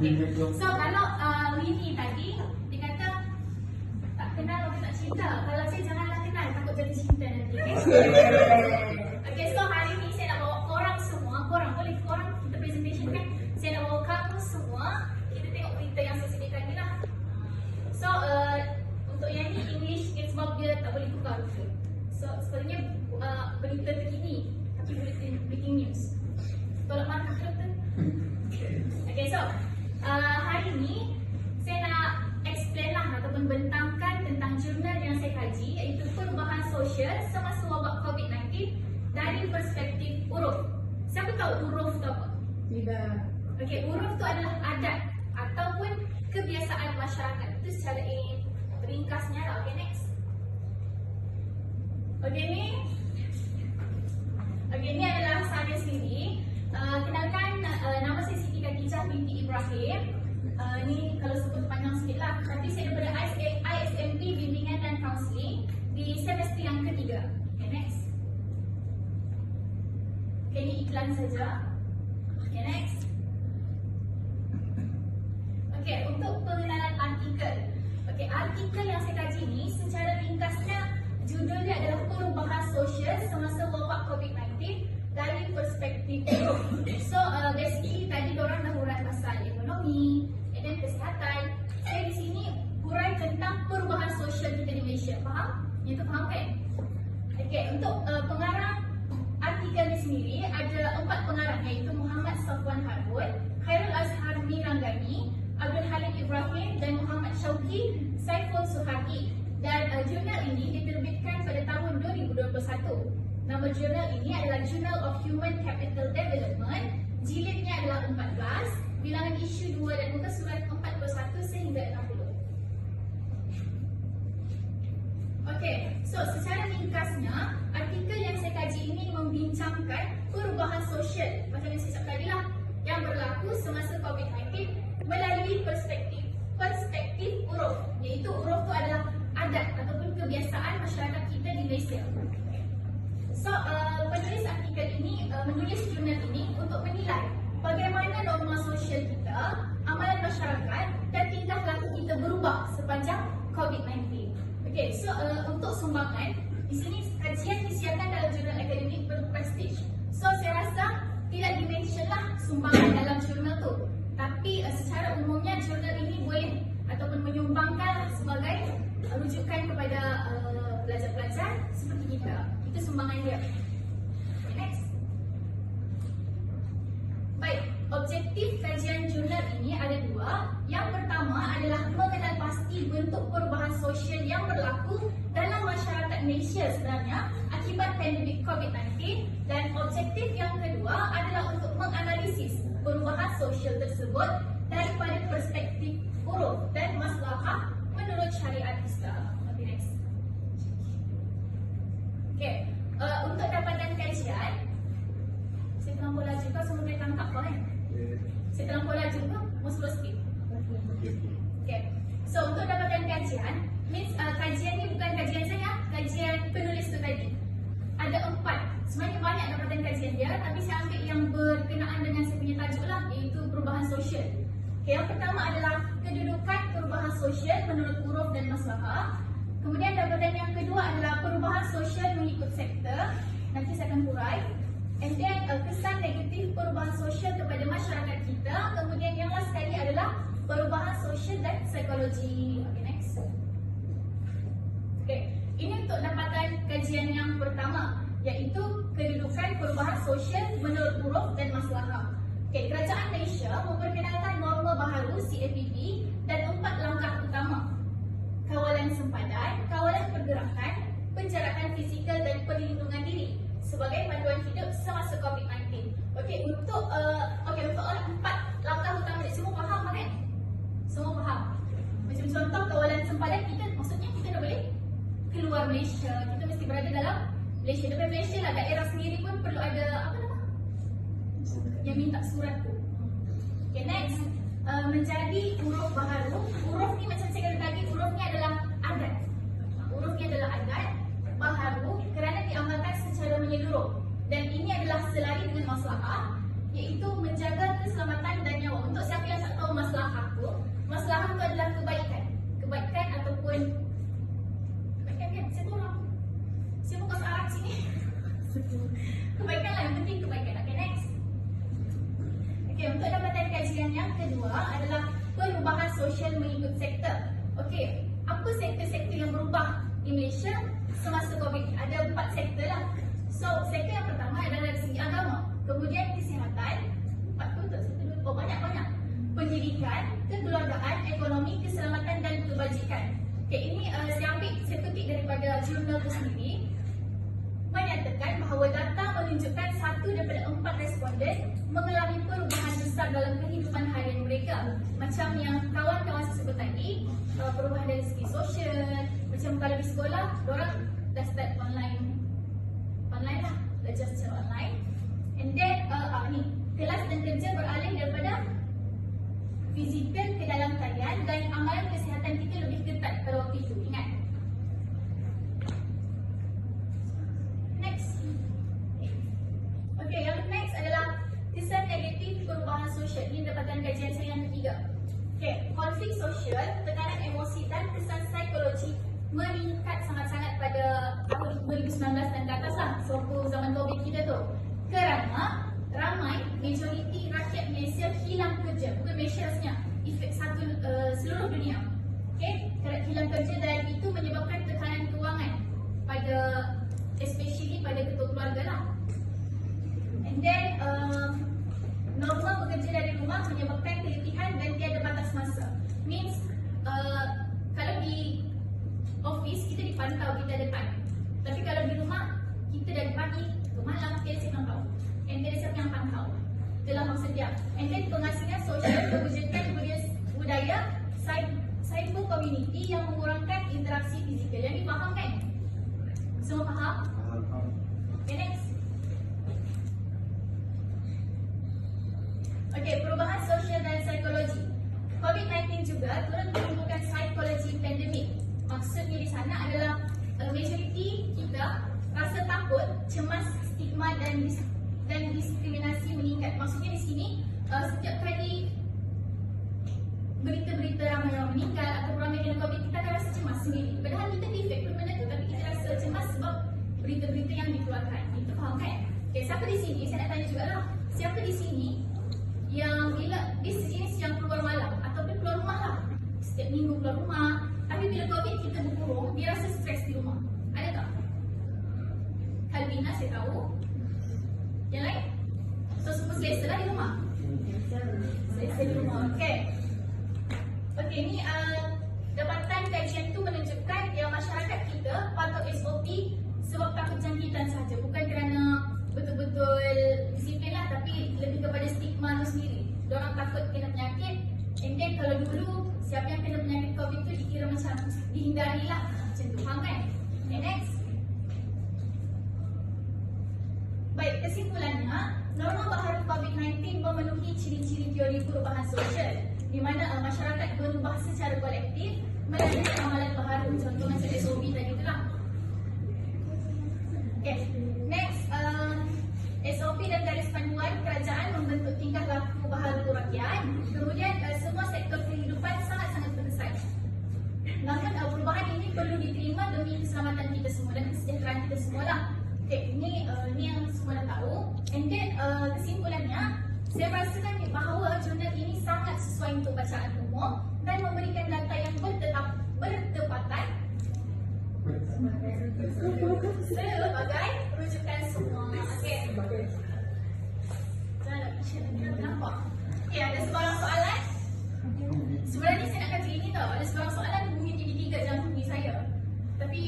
Okay. So kalau uh, Winnie tadi dia kata tak kenal maka tak cinta. Kalau saya janganlah kenal takut jadi cinta nanti. Okay. okay, so hari ni saya nak bawa korang semua, korang boleh korang kita presentation kan. Saya nak bawa kamu semua kita tengok berita yang saya sediakan ni lah. So uh, untuk yang ni English okay, sebab dia tak boleh tukar buku. So sebenarnya uh, berita terkini tapi breaking, breaking news. Tolak markah doktor. Okay, so hari ni saya nak explain lah ataupun bentangkan tentang jurnal yang saya kaji iaitu perubahan sosial semasa wabak COVID-19 dari perspektif uruf. Siapa tahu uruf tu apa? Tidak. Okey, uruf tu adalah adat ataupun kebiasaan masyarakat. Itu secara ringkasnya lah. Okey, next. Okey, ni. Okey, ni adalah saya sendiri. Uh, kenalkan uh, nama saya Siti Khadijah binti Ibrahim. Uh, ni kalau sebut panjang sikit lah. Tapi saya daripada IS- ISMP Bimbingan dan Counselling di semester yang ketiga. Okay, next. Okay, ni iklan saja. Okay, next. Okey, untuk pengenalan artikel. Okey, artikel yang saya kaji ni secara ringkasnya judulnya adalah perubahan sosial semasa wabak COVID-19 dari perspektif. So, uh, basically tadi orang dah hurai pasal ekonomi, kesihatan. Saya di sini hurai tentang perubahan sosial kita di Malaysia. Faham? Yang tu faham kan? Okey, untuk uh, pengarang artikel ni sendiri ada empat pengarang iaitu Muhammad Safwan Harun, Khairul Azhar Miranggani, Abdul Halim Ibrahim dan Muhammad Syauqi Saiful Suhaki. Dan uh, jurnal ini diterbitkan pada tahun 2021. Nama jurnal ini adalah Journal of Human Capital Development. Jilidnya adalah 14, bilangan isu 2 dan muka surat 41 sehingga 60. Okey, so secara ringkasnya, artikel yang saya kaji ini membincangkan perubahan sosial macam yang saya cakap tadi lah yang berlaku semasa COVID-19 melalui perspektif perspektif uruf iaitu uruf tu adalah adat ataupun kebiasaan masyarakat kita di Malaysia. So, uh, penulis artikel ini uh, menulis jurnal ini untuk menilai bagaimana norma sosial kita, amalan masyarakat dan tingkah laku kita berubah sepanjang COVID-19. Okey, so uh, untuk sumbangan, di sini kajian disiarkan dalam jurnal akademik berprestij. So, saya rasa tidak dimention lah sumbangan dalam jurnal tu. Tapi uh, secara umumnya jurnal ini boleh ataupun menyumbangkan sebagai uh, rujukan kepada uh, pelajar-pelajar seperti kita. Itu sumbangan dia. Okay, next. Baik, objektif kajian jurnal ini ada dua. Yang pertama adalah mengenal pasti bentuk perubahan sosial yang berlaku dalam masyarakat Malaysia sebenarnya akibat pandemik COVID-19 dan objektif yang kedua adalah untuk menganalisis perubahan sosial tersebut daripada perspektif uruf dan maslahah menurut syariat Islam. Okay, next. Okay, uh, untuk dapatan kajian, saya terlampau laju kau semua tangkap kau kan? Saya terlampau laju kau, mau. Okay, so untuk dapatan kajian, means uh, kajian ni bukan kajian saya, kajian penulis tu tadi. Ada empat, sebenarnya banyak dapatan kajian dia, tapi saya ambil yang berkenaan dengan saya punya tajuk lah, iaitu perubahan sosial. Okay, yang pertama adalah kedudukan perubahan sosial menurut uruf dan maslahah. Kemudian dapatan yang kedua adalah perubahan sosial mengikut sektor. Nanti saya akan hurai. Then uh, kesan negatif perubahan sosial kepada masyarakat kita. Kemudian yang last sekali adalah perubahan sosial dan psikologi. Okay, next. Okay, ini untuk dapatan kajian yang pertama iaitu kedudukan perubahan sosial menurut uruf dan maslahah. Okay, Kerajaan Malaysia memperkenalkan norma baharu CAPP dan empat langkah utama. Kawalan sempadan, kawalan pergerakan, penjarakan fizikal dan perlindungan diri sebagai panduan hidup semasa COVID-19. Okey, untuk uh, okey untuk orang empat langkah utama ni semua faham kan? Semua faham. Macam contoh kawalan sempadan kita maksudnya kita dah boleh keluar Malaysia. Kita mesti berada dalam Malaysia. Daripada Malaysia lah daerah sendiri pun perlu ada apa nama? Yang minta surat tu. Okay, next. Uh, menjadi huruf baharu. Huruf ni macam saya kata tadi, huruf ni adalah adat. Huruf ni adalah adat baharu kerana diamalkan secara menyeluruh. Dan ini adalah selari dengan masalah iaitu menjaga keselamatan dan nyawa. Untuk siapa yang tak tahu masalah aku, masalah aku adalah kebaikan. Kebaikan ataupun? Saya tolong. Saya bukan Arab sini. kebaikan lah, yang penting kebaikan. Okay, next. Okay, untuk dapatan kajian yang kedua adalah perubahan sosial mengikut sektor. Okay, apa sektor-sektor yang berubah di Malaysia semasa COVID? Ada empat sektor lah. So, sektor yang pertama adalah dari segi agama. Kemudian kesihatan. Empat tu tak dua. Oh, banyak-banyak. Pendidikan, kekeluargaan, ekonomi, keselamatan dan kebajikan. Okay, ini uh, saya ambil, jurnal tu sendiri menyatakan bahawa data menunjukkan satu daripada empat responden mengalami perubahan besar dalam kehidupan harian mereka. Macam yang kawan-kawan saya sebut tadi, uh, perubahan dari segi sosial, macam kalau di sekolah, orang dah start online. Online lah, belajar secara online. And then, uh, uh, ni, kelas dan kerja beralih daripada fizikal ke dalam talian dan amalan kesihatan kita lebih ketat pada waktu itu. Ingat, Next. Okay, yang next adalah kesan negatif perubahan sosial. Ini dapatkan kajian saya yang ketiga. Okay, konflik sosial, tekanan emosi dan kesan psikologi meningkat sangat-sangat pada tahun 2019 dan ke atas lah sewaktu zaman COVID kita tu. Kerana ramai majoriti rakyat Malaysia hilang kerja. Bukan Malaysia rasanya, efek satu uh, seluruh dunia. Okay, kerana hilang kerja dan itu menyebabkan tekanan kewangan pada especially pada ketua keluarga lah. And then um, norma bekerja dari rumah menyebabkan keletihan dan tiada batas masa. Means uh, kalau di office kita dipantau kita ada time. Tapi kalau di rumah kita dari pagi ke malam tiada siapa yang tahu. And tiada siapa yang pantau. Itulah maksud dia. And then pengasingan sosial mewujudkan budaya, budaya cyber community yang mengurangkan interaksi fizikal. Yang ni faham kan? Semua faham? Okay, next. Okay, perubahan sosial dan psikologi. COVID-19 juga turut menimbulkan psikologi pandemik. Maksudnya di sana adalah uh, majoriti kita rasa takut, cemas, stigma dan dis dan diskriminasi meningkat. Maksudnya di sini uh, setiap kali berita-berita ramai orang meninggal atau ramai kena COVID, kita akan rasa cemas sendiri. Padahal kita defect pun benda tu, tapi kita rasa cemas sebab berita-berita yang dikeluarkan. Itu faham kan? Okay, siapa di sini? Saya nak tanya juga lah. Siapa di sini yang bila dia sejenis yang keluar malam ataupun keluar rumah lah. Setiap minggu keluar rumah. Tapi bila COVID kita berkurung, dia rasa stres di rumah. Ada tak? Kalbina saya tahu. Yang lain? So semua selesa lah di rumah? Selesa di rumah. Okay. Okey, ni uh, dapatan kajian tu menunjukkan yang masyarakat kita patut SOP sebab takut jangkitan saja, bukan kerana betul-betul disiplin lah tapi lebih kepada stigma tu sendiri. Diorang takut kena penyakit and then kalau dulu siapa yang kena penyakit COVID tu dikira macam dihindari lah macam tu, faham kan? Okay, next. Baik, kesimpulannya, norma baharu COVID-19 memenuhi ciri-ciri teori perubahan sosial di mana uh, masyarakat berubah secara kolektif melalui amalan baharu contoh macam SOP tadi tu lah. Okay, next uh, SOP dan garis panduan kerajaan membentuk tingkah laku baharu rakyat. Kemudian uh, semua sektor kehidupan sangat-sangat berkesan. Namun uh, perubahan ini perlu diterima demi keselamatan kita semua dan kesejahteraan kita semua lah. Okay, ini uh, ini yang semua dah tahu. And then uh, kesimpulannya saya rasakan bahawa jurnal ini sangat sesuai untuk bacaan umum dan memberikan data yang bertetap, bertepatan sebagai rujukan semua. Okey. Okey, ada sebarang soalan? Sebenarnya saya nak kata ini tau. Ada sebarang soalan hubungi TV3 jangan hubungi saya. Tapi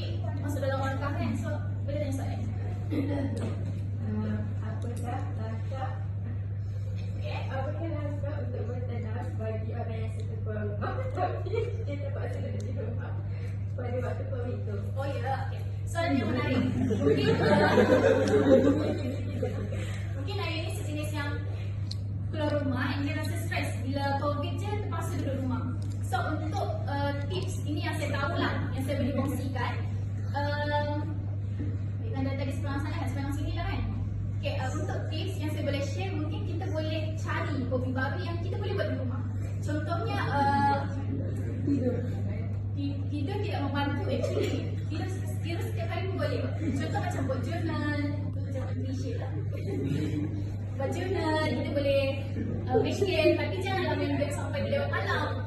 masuk dalam warkah kan, so boleh tanya soalan. Uh, apakah langkah Okey. apakah langkah untuk bertanam bagi orang yang suka keluar rumah tapi dia terpaksa duduk di rumah pada tu? Oh ya, okay. Yang menarik. Mungkin mungkin ayah ni sejenis yang keluar rumah and dia rasa stres bila COVID je terpaksa duduk rumah. So untuk uh, tips ini yang saya tahu lah, yang saya boleh kongsikan. Um, dengan data di sebelah sana, sebelah sini lah kan. Okay, uh, untuk tips yang saya boleh share, mungkin kita boleh hobi-hobi yang kita boleh buat di rumah. Contohnya, uh. Tidur tidak membantu actually. Tidur, tidur setiap hari pun boleh. Contoh macam buat journal, tu macam klise lah. Buat journal, kita boleh uh, make game, tapi janganlah main game sampai lewat malam.